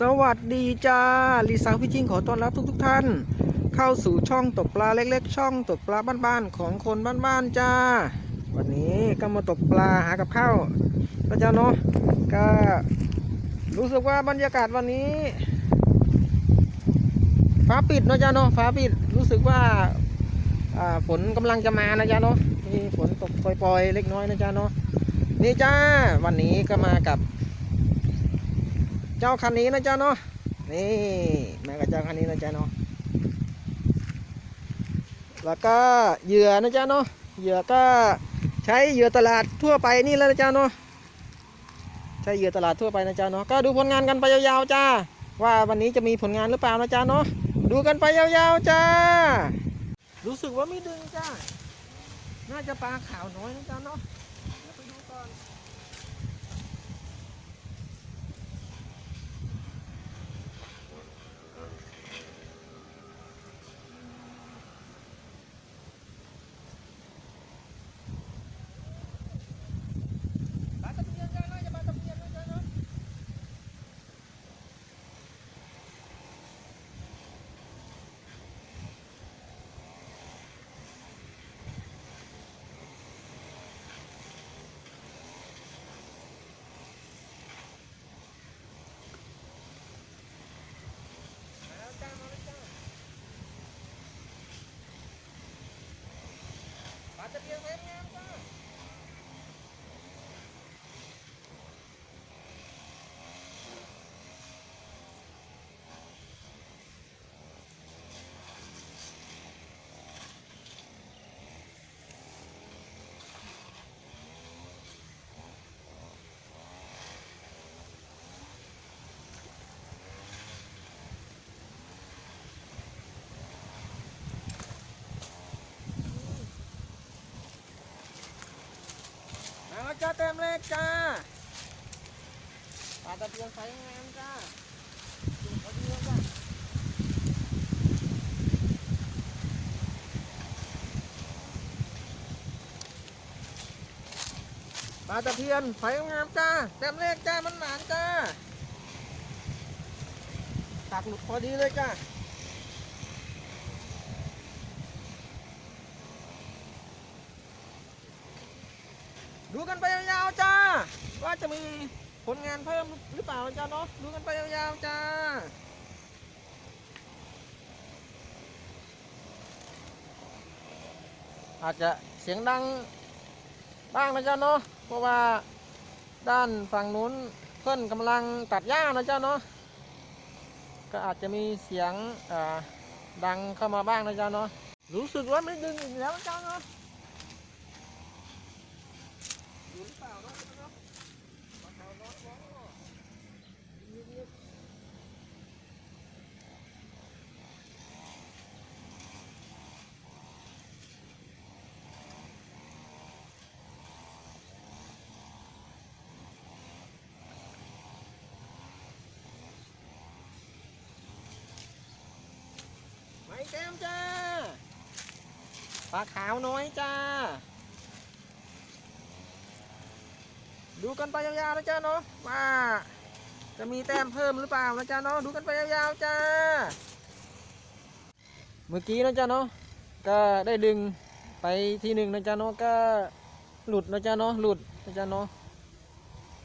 สวัสดีจ้าลีสาวพี่จิงขอต้อนรับทุกทท่าน เข้าสู่ช่องตกปลาเล็กๆ ช่องตกปลาบ้านๆของคนบ้านๆจ้า วันนี้ก็มาตกปลาหากับข้าวนะจ๊ะเนาะก็รู้สึกว่าบรรยากาศวันนี้ ฟ้าปิดนะจ๊ะเนาะฟ้าปิดรู้สึกว่าฝนกำลังจะมานะจ๊ะเนาะมีฝนตกปล่อยๆ เล็กน้อยนะจ๊ะเนาะนี่จ้าวันนี้ก็มากับ เจ้าคันนี้นะจ๊ะเนาะนี่แมากับเจ้าคันนี้นะจ๊ะเนาะแล้วก็เหยื่อนะจ๊ะเนาะเหยื่อก็ใช้เหยื่อตลาดทั่วไปนี่แล้วนะจ๊ะเนาะใช้เหยื่อตลาดทั่วไปนะจ๊ะเนาะก็ดูผลงานกันไปยาวๆจ้าว่าวันนี้จะมีผลงานหรือเปล่านะจ๊ะเนาะดูกันไปยาวๆจ้า รู้สึกว่าไม่ดึงจ้า น่าจะปลาขาวน้อยนะจ๊ะเนาะเดี๋ยวไปดูก่อน ปลาตะเพียนจ้าเนาะอย่าปลาตะเพียนนะจ๊ะเนาะ มาแล้วจ้ามาแล้วจ้าปลาตะเพียนไว้งามจ้า มา แล้วจ้าเต็มเลยจ้าปลาตะเพียนไฟงามจ้าดูเขาดีแล้วจ้าปลาตะเพียนไฟงามจ้าเต็มเลขจ้ามันหนานจ้าตักหลุดพอดีเลยจ้า ดูกันไปยาวๆจ้า ว่า จะมีผลงานเพิ่มหรือเปล่าจ้าเนาะดูกันไปยาวๆจ้าอาจจะเสียงดังบ้างนะจ้าเนาะเพราะว่าด้านฝั่งนู้นเพื่อนกำลังตัดหญ้านะจ้าเนาะก็อาจจะมีเสียงดังเข้ามาบ้างนะจ้าเนาะรู้สึกว่าไม่ดึงอีกแล้วจ้าเนาะ ดูหรือเปล่าเนาะเนาะปลาขาวน้อยบ่นิด ๆไม่เต็มจ้าปลาขาวน้อยจ้า ดูกันไปยาวๆนะจ๊ะเนาะว่าจะมีแต้มเพิ่มหรือเปล่านะจ๊ะเนาะดูกันไปยาวๆจ้า เมื่อกี้นะจ๊ะเนาะก็ได้ดึงไปทีหนึ่งนะจ๊ะเนาะก็หลุดนะจ๊ะเนาะหลุดนะจ๊ะเนาะ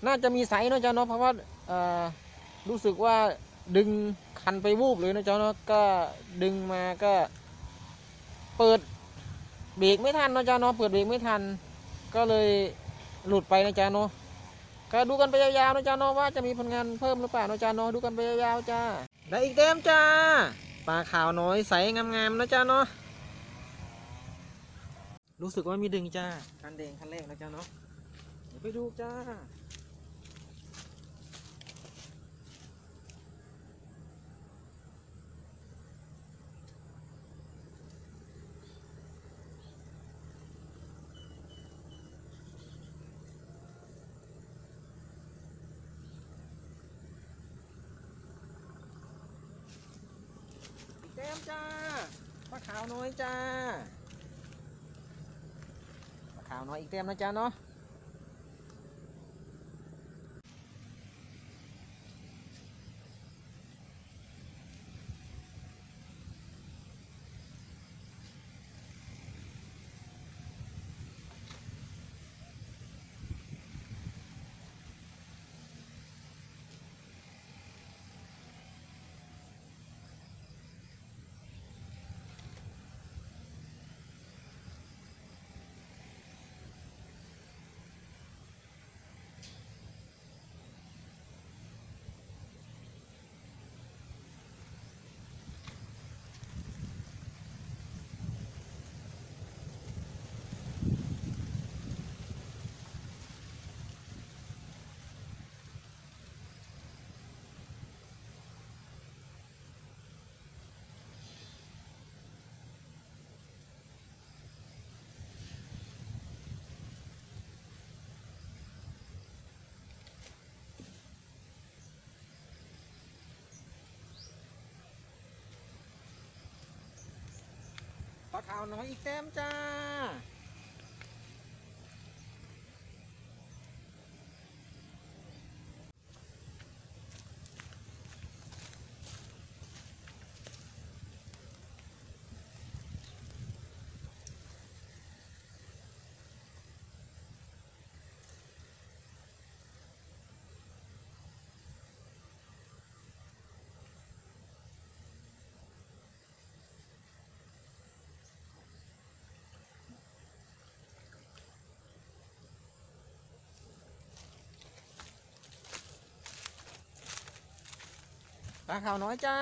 น่าจะมีไสนะจ๊ะเนาะเพราะว่ารู้สึกว่า ดึงคันไปวูบเลยนะจ๊ะเนาะก็ดึงมาก็ เปิดเบรกไม่ทันนะจ๊ะเนาะเปิดเบรกไม่ทัน ก็เลยหลุดไปนะจ๊ะเนาะก็ดูกันไปยาวๆนะจ๊ะเนาะว่าจะมีผลงานเพิ่มหรือเปล่านะจ๊ะเนาะดูกันไปยาวๆจ้าได้อีกเต็มจ้าปลาขาวน้อยใสงามๆนะจ๊ะเนาะรู้สึกว่ามีดึงจ้าคันแดงคันแรกนะจ๊ะเนาะเดี๋ยวไปดูจ้า อีกเต็มจ้าปลาขาวน้อยจ้ามะขาวน้อยอีกเต็มนะจ้าเนาะ ขาวน้อยอีกแต้มจ้า ปลาขาวน้อยจ้า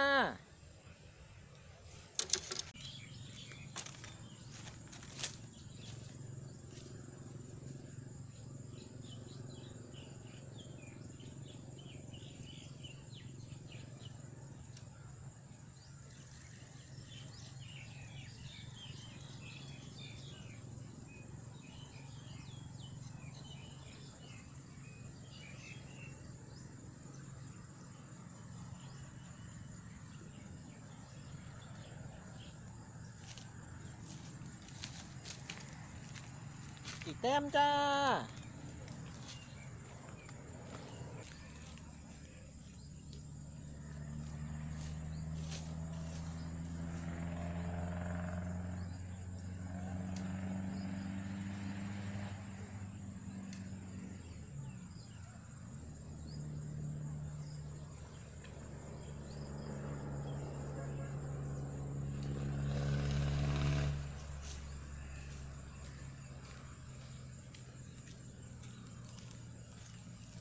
อีกแต้มจ้า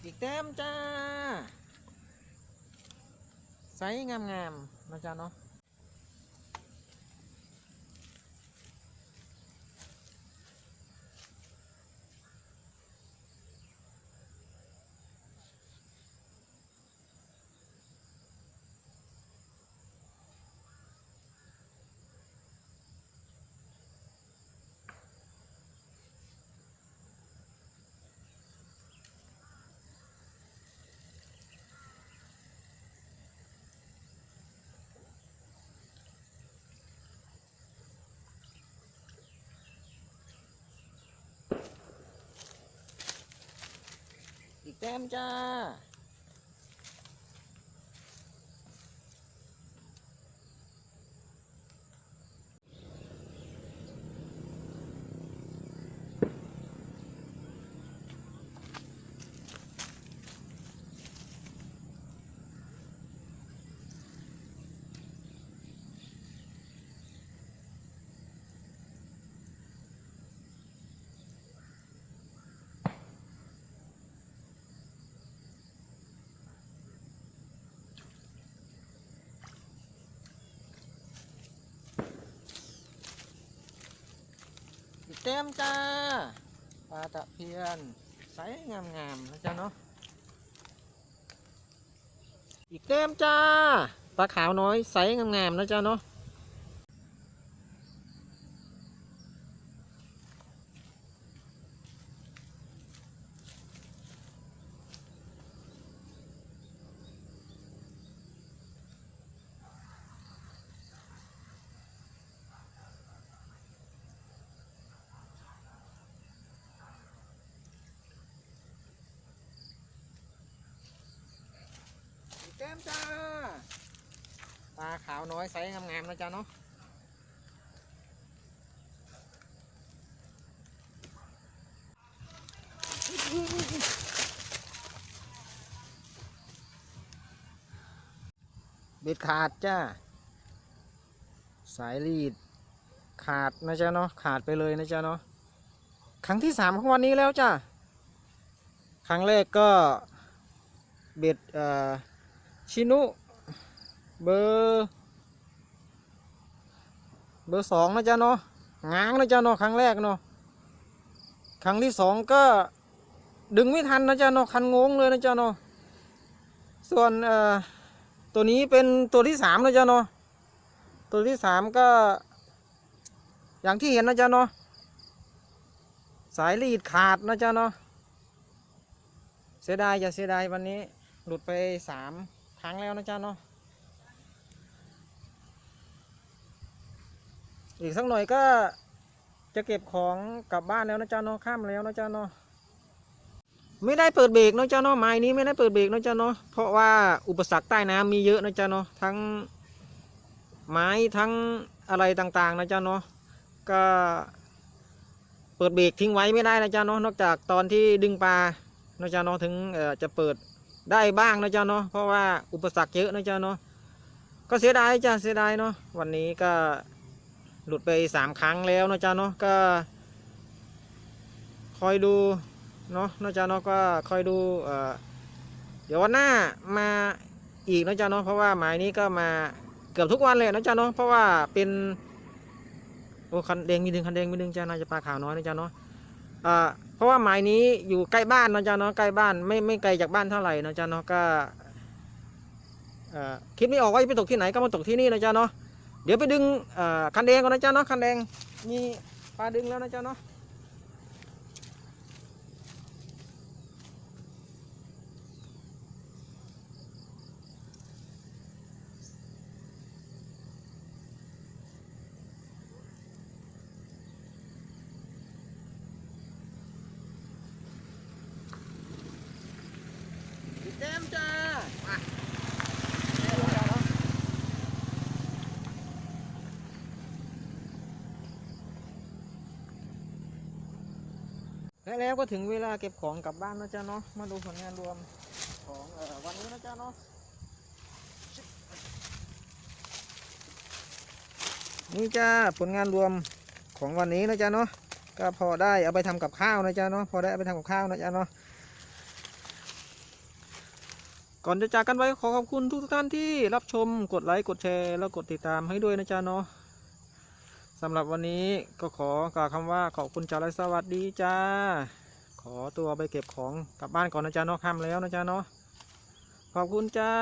อีกแต้มจ้าไซส์งามๆนะจ๊ะเนาะ อีก ต้มจ้าอีกแต้มจ้าปลาตะเพียนใสงามๆนะจ๊ะเนาะอีกเต็มจ้าปลาขาวน้อยใสงามๆนะจ๊ะเนาะ อีกแต้มจ้าปลาขาวน้อยไซส์งามๆนะจ๊ะเนาะเบ็ดขาดจ้า สายรีด ขาดนะจ๊ะเนาะขาดไปเลยนะจ๊ะเนาะครั้งที่สามของวันนี้แล้วจ้าครั้งแรกก็เบ็ดเอ่อ ชินุ เบอร์เบอร์สองนะจ๊ะเนาะง้างนะจ๊ะเนาะครั้งแรกเนาะครั้งที่สองก็ดึงไม่ทันนะจ๊ะเนาะคันงงเลยนะจ๊ะเนาะส่วนเอ่อตัวนี้เป็นตัวที่สามนะจ๊ะเนาะตัวที่สามก็ อย่างที่เห็นนะจ๊ะเนาะสายรีดขาดนะจ๊ะเนาะเสียดายอย่าเสียดายวันนี้ หลุดไปสาม ถังแล้วนะจ๊ะเนาะอีกสักหน่อยก็จะเก็บของกลับบ้านแล้วนะจ๊ะเนาะข้ามแล้วนะจ๊ะเนาะไม่ได้เปิดเบรกนะจ๊ะเนาะไม้นี้ไม่ได้เปิดเบรกนะจ๊ะเนาะเพราะว่าอุปสรรคใต้น้ำมีเยอะนะจ๊ะเนาะทั้งไม้ทั้งอะไรต่างๆนะจ๊ะเนาะก็เปิดเบรกทิ้งไว้ไม่ได้นะจ๊ะเนาะนอกจากตอนที่ดึงปลานะจ๊ะเนาะถึงจะเปิด ได้บ้างนะจ๊ะเนาะเพราะว่าอุปสรรคเยอะนะจ๊ะเนาะก็เสียดายจ้ะเสียดายเนาะวันนี้ก็หลุดไปสามครั้งแล้วนะจ๊ะเนาะก็คอยดูเนาะนะจ๊ะเนาะก็คอยดูเอ่อเดี๋ยววันหน้ามาอีกนะจ๊ะเนาะเพราะว่าหมายนี้ก็มาเกือบทุกวันเลยนะจ๊ะเนาะเพราะว่าเป็นโอ้คันแดงมีดึงคันแดงมีดึงจ้าน่าจะปลาขาวน้อยนะจ๊ะเนาะอ่า เพราะว่าหมายนี้อยู่ใกล้บ้านนะจ๊ะเนาะใกล้บ้านไม่ไม่ไกลจากบ้านเท่าไหร่นะจ๊ะเนาะก็คิดไม่ออกว่าจะไปตกที่ไหนก็มาตกที่นี่นะจ๊ะเนาะเดี๋ยวไปดึงคันแดงก่อนนะจ๊ะเนาะคันแดงมีปลาดึงแล้วนะจ๊ะเนาะเต็มจ้ามาเดี๋ยวเดี๋ยวเนาะ และแล้วก็ถึงเวลาเก็บของกลับบ้านนะจ๊ะเนาะ มาดูผลงานรวมของออวันนี้นะจ๊ะเนาะนี่จ้าผลงานรวมของวันนี้นะจ๊ะเนาะ ก็พอได้เอาไปทำกับข้าวนะจ๊ะเนาะ พอได้เอาไปทำกับข้าวนะจ๊ะเนาะก่อนจะจากกันไว้ขอขอบคุณทุกท่านที่รับชมกดไลค์กดแชร์แล้วกดติดตามให้ด้วยนะจ๊ะเนาะ สำหรับวันนี้ก็ขอกล่าวคำว่าขอบคุณจ้าและสวัสดีจ้า ขอตัวไปเก็บของกลับบ้านก่อนนะจ๊ะเนาะค่ำแล้วนะจ๊ะเนาะขอบคุณจ้า